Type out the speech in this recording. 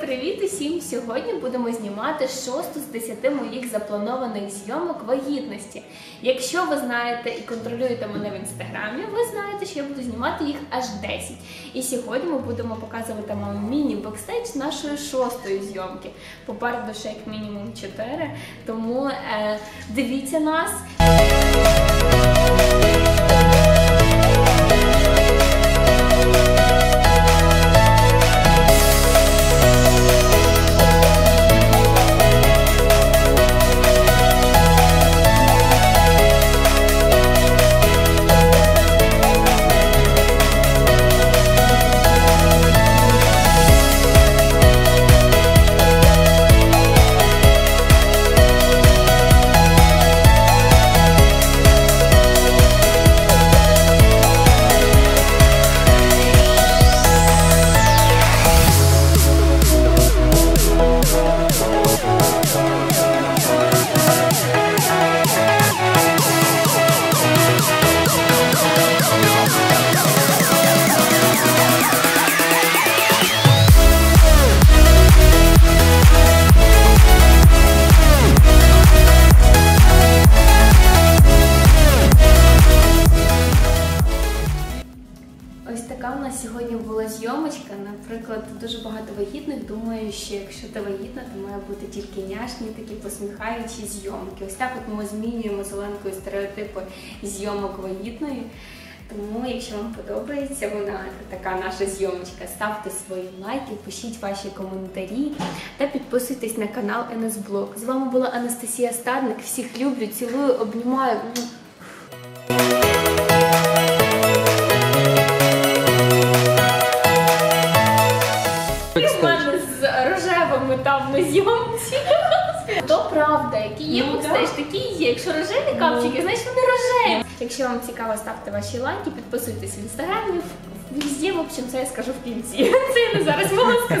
Привіт усім! Сьогодні будемо знімати шосту з 10 моїх запланованих зйомок вагітності. Якщо ви знаєте і контролюєте мене в інстаграмі, ви знаєте, що я буду знімати їх аж 10. І сьогодні ми будемо показувати вам міні-бекстейдж нашої шостої зйомки. Попереду ще як мінімум 4. Тому е, дивіться нас. Нас сьогодні була зйомочка. Наприклад, дуже багато вагітних думаю, що якщо ти вагітна, то має бути тільки няшні, такі посміхаючі зйомки. Ось так от ми змінюємо з Оленкою стереотипи зйомок вагітної. Тому, якщо вам подобається вона така наша зйомочка, ставте свої лайки, пишіть ваші коментарі та підписуйтесь на канал НС Блог. З вами була Анастасія Стадник. Всіх люблю, цілую, обнімаю. Рожевими там на зйомці. То правда, які є Ну, бекстейдж, такі є. Якщо рожеві капчики, значить вони рожеві. Якщо вам цікаво, ставте ваші лайки, підписуйтесь в інстаграмі. Везде, в общем, це я скажу в кінці. Це я не зараз можу сказати.